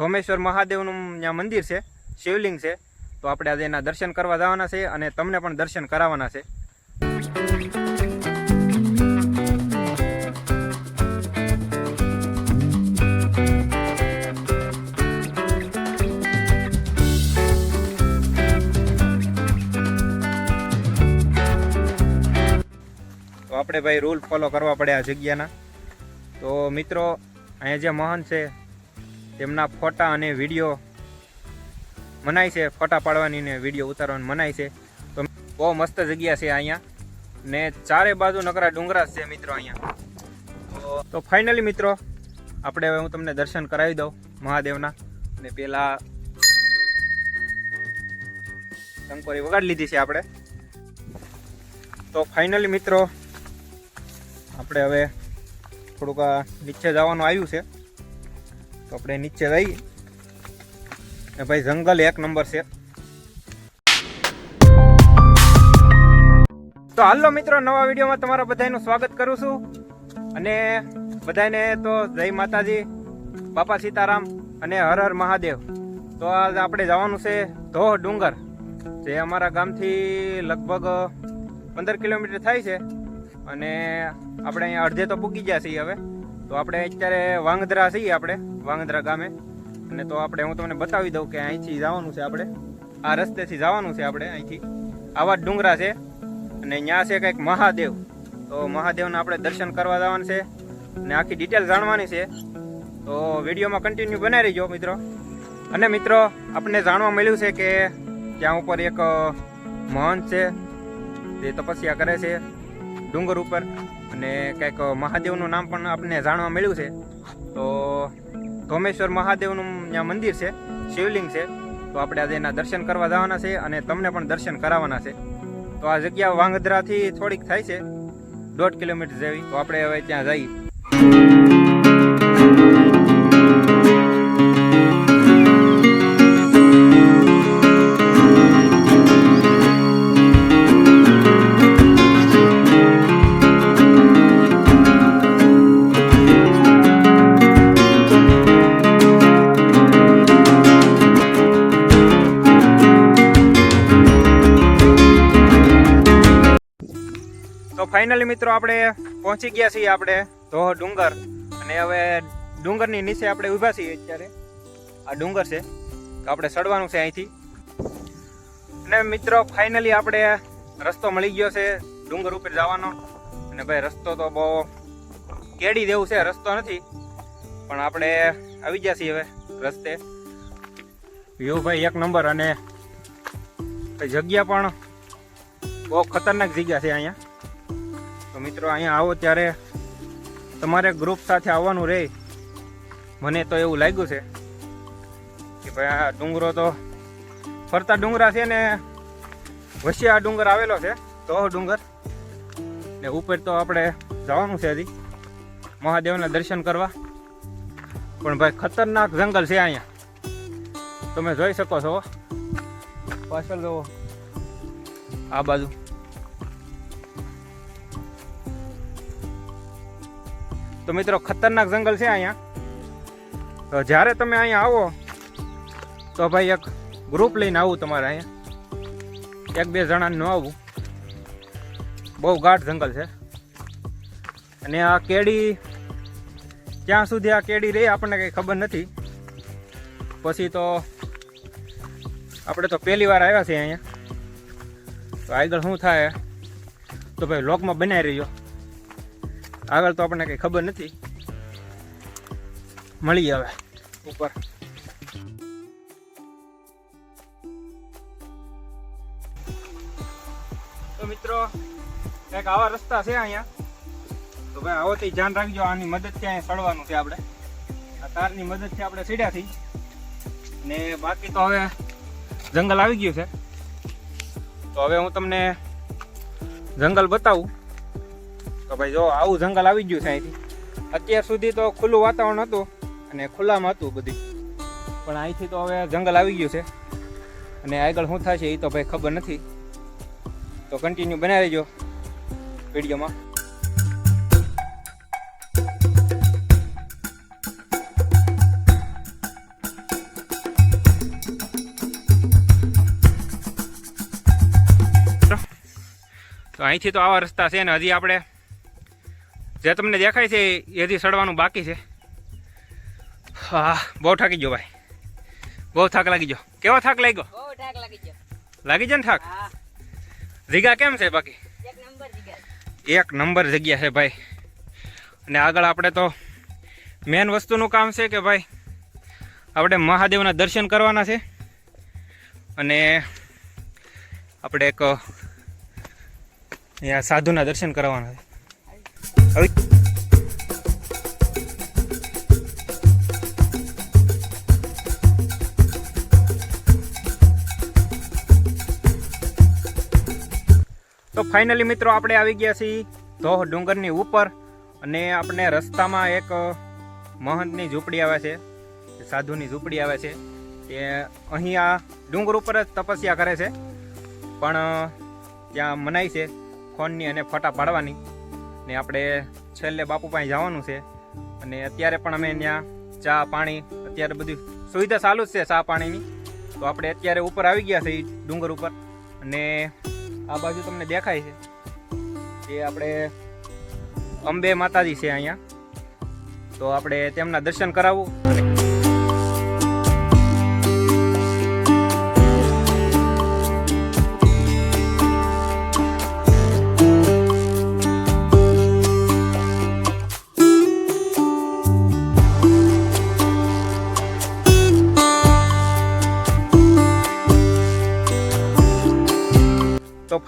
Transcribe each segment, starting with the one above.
ધોમેશ્વર મહાદેવનું ત્યાં મંદિર છે, શિવલિંગ છે, તો આપણે આજે એના દર્શન કરવા જવાના છે અને તમને પણ દર્શન કરાવવાના છે. તો આપણે ભાઈ રૂલ ફોલો કરવા પડે આ જગ્યાના. તો મિત્રો, અહીંયા જે મહંત છે તેમના ફોટા અને વીડિયો મનાય છે, ફોટા પાડવાની ને વીડિયો ઉતારવાની મનાય છે. તો બહુ મસ્ત જગ્યા છે અહીંયા. ને ચારે બાજુ નકરા ડુંગરા છે મિત્રો અહીંયા. તો ફાઇનલી મિત્રો, આપણે હવે હું તમને દર્શન કરાવી દઉં મહાદેવના. અને પેલા શંકોરી વગાડી લીધી છે આપણે. તો ફાઇનલી મિત્રો, આપણે હવે થોડુંક નીચે જવાનું આવ્યું છે. તો આપણે નીચે જઈએ. ને ભાઈ જંગલ એક નંબર છે. તો હાલો મિત્રો, નવા વિડીયોમાં તમારા બધાનું સ્વાગત કરું છું. અને બધાને તો જય માતાજી, બાપા સીતારામ અને હર હર મહાદેવ. તો આજ આપણે જવાનું છે ધોહ ડુંગર, જે અમારા ગામથી લગભગ પંદર કિલોમીટર થાય છે. અને આપણે અહીંયા અડધે તો પૂકી ગયા છીએ હવે. તો આપણે અત્યારે વાંગધરા છીએ આપણે, વાંગધરા ગામે. અને તો આપણે હું તમને બતાવી દઉં કે અહીંથી જવાનું છે આપણે. આ રસ્તેથી જવાનું છે આપણે અહીંથી. આવા જ ડુંગરા છે. અને ત્યાં છે કંઈક મહાદેવ. તો મહાદેવના આપણે દર્શન કરવા જવાનું છે. અને આખી ડિટેલ જાણવાની છે. તો વિડીયોમાં કન્ટિન્યુ બનાવી રહીજો મિત્રો. અને મિત્રો આપણને જાણવા મળ્યું છે કે ત્યાં ઉપર એક મહંત છે. જે તપસ્યા કરે છે. ડુંગર ઉપર અને કંઈક મહાદેવનું નામ પણ આપણને જાણવા મળ્યું છે. તો ધોમેશ્વર મહાદેવનું ત્યાં મંદિર છે, શિવલિંગ છે. તો આપણે આજે એના દર્શન કરવા જવાના છે અને તમને પણ દર્શન કરાવવાના છે. તો આ જગ્યા વાંગધરાથી થોડીક થાય છે, દોઢ કિલોમીટર જેવી. તો આપણે હવે ત્યાં જઈએ. ફાઇનલી મિત્રો આપણે પહોંચી ગયા છીએ આપણે ધોહ ડુંગર. અને હવે ડુંગરની નીચે આપણે ઊભા છીએ અત્યારે. આ ડુંગર છે. તો આપણે ચડવાનું છે અહીંથી. અને મિત્રો ફાઇનલી આપણે રસ્તો મળી ગયો છે ડુંગર ઉપર જવાનો. અને ભાઈ, રસ્તો તો બહુ કેડી દેવું છે, રસ્તો નથી. પણ આપણે આવી ગયા છીએ હવે રસ્તે. વ્યૂ ભાઈ, એક નંબર. અને જગ્યા પણ બહુ ખતરનાક જગ્યા છે અહીંયા. મિત્રો અહીંયા આવો ત્યારે તમારે ગ્રુપ સાથે આવવાનું રહે મને તો એવું લાગ્યું છે કે ભાઈ આ ડુંગરો તો ફરતા ડુંગરા છે ને વચ્ચે ડુંગર આવેલો છે તો ડુંગર. ને ઉપર તો આપણે જવાનું છે હજી. મહાદેવના દર્શન કરવા. પણ ભાઈ ખતરનાક જંગલ છે અહીંયા. તમે જોઈ શકો છો પાછળ જુઓ. આ બાજુ. તો મિત્રો ખતરનાક જંગલ છે અહીંયા. તો જ્યારે તમે અહીંયા આવો, તો ભાઈ એક ગ્રુપ લઈને આવું તમારે અહીંયા. એક બે જણાને ન આવું. બહુ ગાઢ જંગલ છે. અને આ કેડી, ક્યાં સુધી આ કેડી રહી આપણને કંઈ ખબર નથી. પછી તો આપણે તો પહેલી વાર આવ્યા છીએ અહીંયા. તો આગળ શું થાય? તો ભાઈ લોકમાં બનાવી રહ્યો. આગળ તો આપણને કંઈ ખબર નથી. મળી હવે. ઉપર. તો મિત્રો, કંઈક આવા રસ્તા છે અહીંયા. તો ભાઈ આવો તે ધ્યાન રાખજો, આની મદદથી અહીંયા સડવાનું છે આપણે. આ તારની મદદથી આપણે સીડ્યા થી ને બાકી તો હવે જંગલ આવી ગયું છે. તો હવે હું તમને જંગલ બતાવું. ભાઈ, જો આવું જંગલ આવી ગયું છે અહીંથી. અત્યાર સુધી તો ખુલ્લું વાતાવરણ હતું અને ખુલ્લામાં હતું બધું. પણ અહીંથી તો હવે જંગલ આવી ગયું છે. અને આગળ શું થશે એ તો ભાઈ ખબર નથી. તો કન્ટિન્યુ બનાવી રહેજો વિડીયોમાં. તો અહીંથી તો આવા રસ્તા છે ને હજી આપણે જે તમને દેખાય છે એ હજી સડવાનું બાકી છે. હા બહુ થાકી ગયો ભાઈ. બહુ થાક લાગી ગયો. કેવો થાક લાગ્યો? લાગી ગયો. લાગી જાય ને થાક? જગ્યા કેમ છે બાકી? એક નંબર જગ્યા છે. ભાઈ. અને આગળ આપણે તો મેન વસ્તુનું કામ છે કે ભાઈ આપણે મહાદેવના દર્શન કરવાના છે. અને આપણે એક અહીંયા સાધુના દર્શન કરવાના છે. તો ફાઇનલી મિત્રો આપણે આવી ગયા છીએ ધોહ ડુંગરની ઉપર અને આપણે રસ્તામાં એક મહંતની ઝૂંપડી આવે છે, સાધુની ઝૂંપડી આવે છે તે અહીં આ ડુંગર ઉપર જ તપસ્યા કરે છે, પણ ત્યાં મનાય છે ફોનની અને ફોટા પાડવાની. ને આપણે છેલ્લે બાપુ પાસે જવાનું છે. અને અત્યારે પણ અમે ત્યાં ચા પાણી, અત્યારે બધી સુવિધા ચાલુ જ છે ચા પાણીની. તો આપણે અત્યારે ઉપર આવી ગયા છે ડુંગર ઉપર. અને આ બાજુ તમને દેખાય છે એ આપણે અંબે માતાજી છે અહીંયા. તો આપણે તેમના દર્શન કરાવવું અને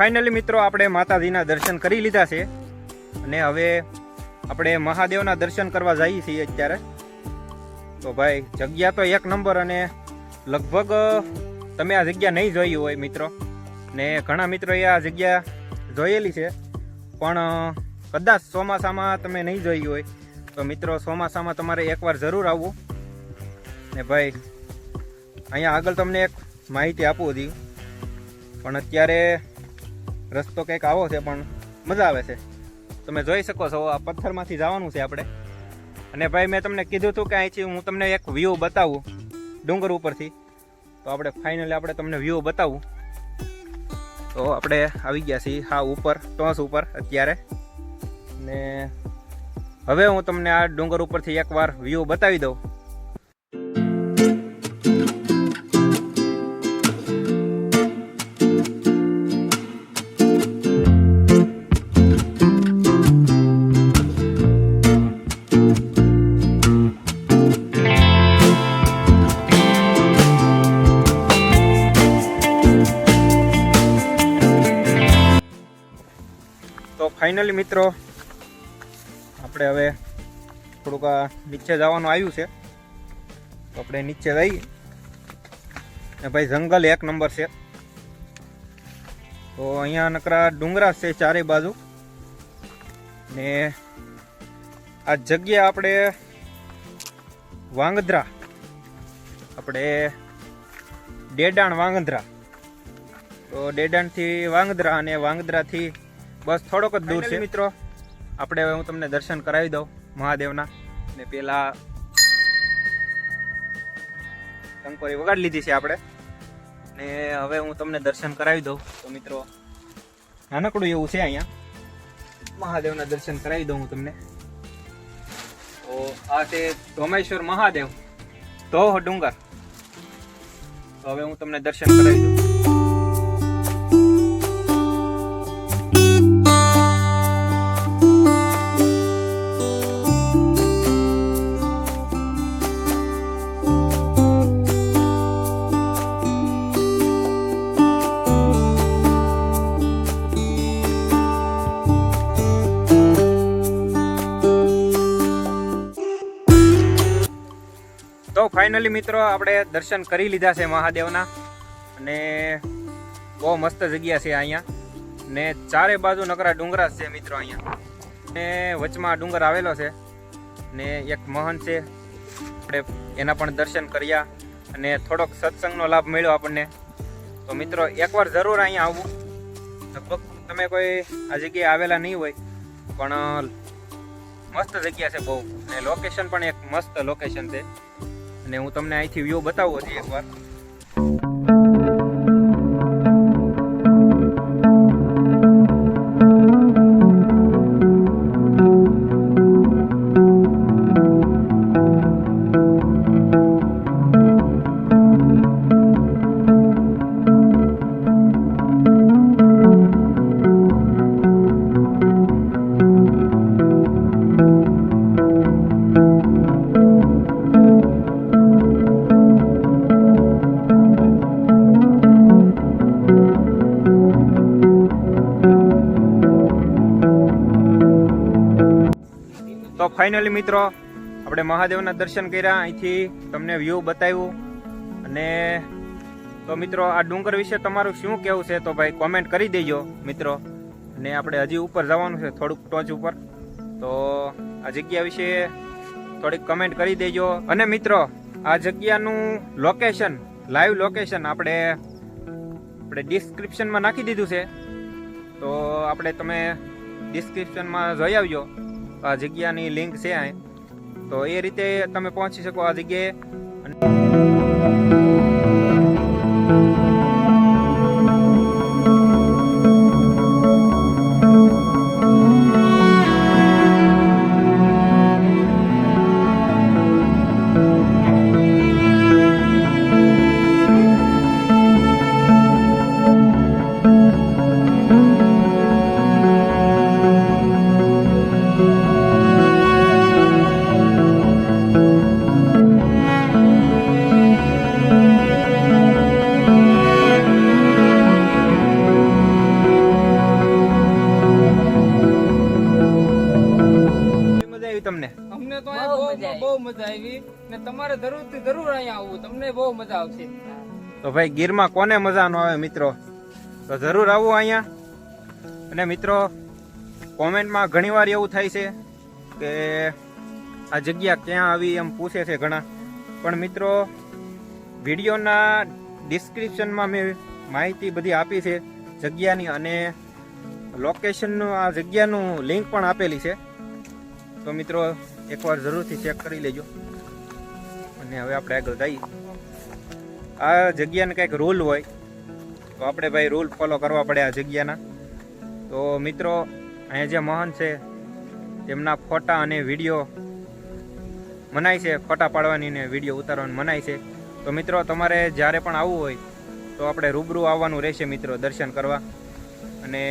ફાઇનલી મિત્રો આપણે માતાજીના દર્શન કરી લીધા છે. અને હવે આપણે મહાદેવના દર્શન કરવા જઈએ છીએ અત્યારે. તો ભાઈ, જગ્યા તો એક નંબર અને લગભગ તમે આ જગ્યા નહીં જોઈ હોય મિત્રો. ને ઘણા મિત્રોએ આ જગ્યા જોયેલી છે. પણ કદાચ ચોમાસામાં તમે નહીં જોઈ હોય, તો મિત્રો ચોમાસામાં તમારે એકવાર જરૂર આવવું. ને ભાઈ, અહીંયા આગળ તમને એક માહિતી આપું હતી પણ અત્યારે રસ્તો કંઈક આવો છે, પણ મજા આવે છે. તમે જોઈ શકો છો, આ પથ્થરમાંથી જવાનું છે આપણે. અને ભાઈ, મેં તમને કીધું હતું કે અહીંથી હું તમને એક વ્યૂ બતાવું, ડુંગર ઉપરથી. તો આપણે ફાઇનલી આપણે તમને વ્યૂ બતાવું. તો આપણે આવી ગયા છીએ હા ઉપર, ટોસ ઉપર અત્યારે. ને હવે હું તમને આ ડુંગર ઉપરથી એકવાર વ્યૂ બતાવી દઉં. ફાઇનલી મિત્રો, આપણે હવે થોડુંક નીચે જવાનું આવ્યું છે. તો આપણે નીચે જઈએ ને ભાઈ જંગલ એક નંબર છે. તો અહીંયા નકરા ડુંગરા છે ચારે બાજુ. ને આ જગ્યા આપણે વાંગધ્રા, આપણે ડેડાણ વાંગધ્રા. તો ડેડાણથી વાંગધ્રા અને વાંગધ્રાથી બસ થોડોક જ દૂર છે. મિત્રો આપણે હવે હું તમને દર્શન કરાવી દઉં મહાદેવના. ને પેલા કંકોરી વગાડી લીધી છે આપણે. ને હવે હું તમને દર્શન કરાવી દઉં. તો મિત્રો નાનકડું એવું છે અહીંયા. મહાદેવના દર્શન કરાવી દઉં હું તમને. તો આ છે ધોમેશ્વર મહાદેવ. તો ડુંગર. તો હવે હું તમને દર્શન કરાવી દઉં. તો ફાઇનલી મિત્રો આપણે દર્શન કરી લીધા છે મહાદેવના. અને બહુ મસ્ત જગ્યા છે અહીંયા. ને ચારે બાજુ નકરા ડુંગરા છે મિત્રો અહીંયા. ને વચમાં ડુંગર આવેલો છે. ને એક મહન છે. આપણે એના પણ દર્શન કર્યા. અને થોડોક સત્સંગનો લાભ મળ્યો આપણને. તો મિત્રો એકવાર જરૂર અહીંયા આવવું લગભગ તમે કોઈ આ જગ્યાએ આવેલા નહીં હોય. પણ મસ્ત જગ્યા છે બહુ. ને લોકેશન પણ એક મસ્ત લોકેશન છે. અને હું તમને અહીંથી વ્યૂ બતાવું હતી એકવાર. ફાઇનલી મિત્રો, આપણે મહાદેવના દર્શન કર્યા. અહીંથી તમને વ્યૂ બતાવ્યું. અને તો મિત્રો, આ ડુંગર વિશે તમારું શું કહેવું છે તો ભાઈ કોમેન્ટ કરી દેજો, મિત્રો. અને આપણે હજી ઉપર જવાનું છે, થોડુંક ટોચ ઉપર. તો આ જગ્યા વિશે થોડીક કમેન્ટ કરી દેજો. અને મિત્રો, આ જગ્યાનું લોકેશન લાઈવ લોકેશન આપણે આપણે ડિસ્ક્રિપ્શનમાં નાખી દીધું છે. તો આપણે તમે ડિસ્ક્રિપ્શનમાં જોઈ આવજો. આ જગ્યાની લિંક છે તો એ રીતે તમે પહોંચી શકો આ જગ્યાએ. તમારે જરૂરથી જરૂર અહીંયા આવવું, તમને બહુ મજા આવશે. તો ભાઈ ગીરમાં કોને મજા ન આવે મિત્રો? તો જરૂર આવું અહીંયા. અને મિત્રો, કોમેન્ટમાં ઘણીવાર એવું થાય છે કે આ જગ્યા ક્યાં આવી એમ પૂછે છે ઘણા. પણ મિત્રો, વિડીયોના ડિસ્ક્રિપ્શનમાં મેં માહિતી બધી આપી છે જગ્યાની અને લોકેશનનું આ જગ્યાનું લિંક પણ આપેલી છે. તો મિત્રો, એકવાર જરૂરથી ચેક કરી લેજો. અને હવે આપણે આગળ જઈએ. આ જગ્યાને કંઈક રૂલ હોય, તો આપણે ભાઈ રૂલ ફોલો કરવા પડે આ જગ્યાના. તો મિત્રો, અહીંયા જે મહંત છે, તેમના ફોટા અને વીડિયો મનાય છે, ફોટા પાડવાની ને વીડિયો ઉતારવાની મનાય છે. તો મિત્રો, તમારે જ્યારે પણ આવવું હોય, તો આપણે રૂબરૂ આવવાનું રહેશે મિત્રો, દર્શન કરવા. અને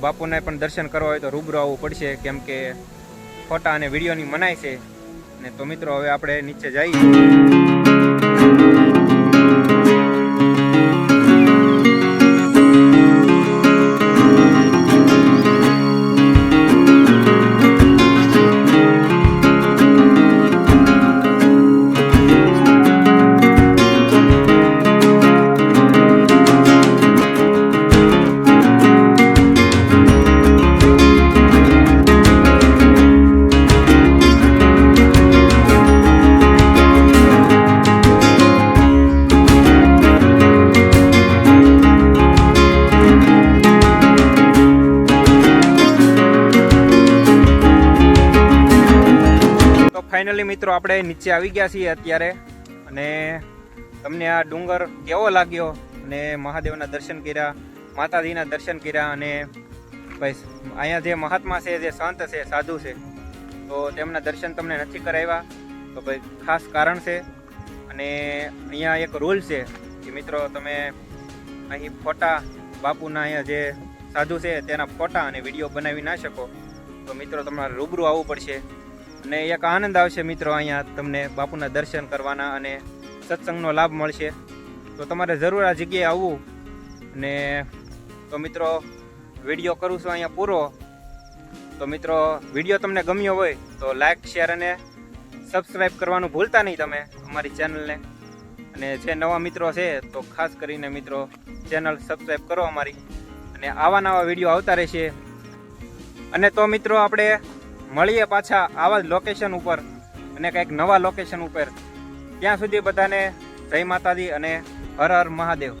બાપુને પણ દર્શન કરવા હોય તો રૂબરૂ આવવું પડશે, કેમ કે ફોટા અને વિડીયોની મનાય છે. ને તો મિત્રો હવે આપણે નીચે જઈએ. ફાઇનલી મિત્રો, આપણે નીચે આવી ગયા છીએ અત્યારે. અને તમને આ ડુંગર કેવો લાગ્યો? અને મહાદેવના દર્શન કર્યા, માતાજીના દર્શન કર્યા, અને ભાઈ અહીંયા જે મહાત્મા છે, જે સંત છે, સાધુ છે, તો તેમના દર્શન તમને નથી કરાવ્યા. તો ભાઈ, ખાસ કારણ છે, અને અહીંયા એક રૂલ છે કે મિત્રો, તમે અહીં ફોટા, બાપુના અહીંયા જે સાધુ છે, તેના ફોટા અને વીડિયો બનાવી ના શકો. તો મિત્રો, તમારે રૂબરૂ આવવું પડશે. અને એક આનંદ આવશે મિત્રો અહીંયા તમને બાપુના દર્શન કરવાના અને સત્સંગનો લાભ મળશે. તો તમારે જરૂર આ જગ્યાએ આવવું. અને તો મિત્રો, વીડિયો કરું છું અહીંયા પૂરો. તો મિત્રો, વીડિયો તમને ગમ્યો હોય તો લાઈક, શેર અને સબસ્ક્રાઈબ કરવાનું ભૂલતા નહીં તમે અમારી ચેનલને. અને જે નવા મિત્રો છે, તો ખાસ કરીને મિત્રો, ચેનલ સબસ્ક્રાઈબ કરો અમારી. અને આવા નવા વીડિયો આવતા રહેશે. અને તો મિત્રો, આપણે મળીએ પાછા આવા જ લોકેશન ઉપર અને કંઈક નવા લોકેશન ઉપર. ત્યાં સુધી બધાને જય માતાજી અને હર હર મહાદેવ.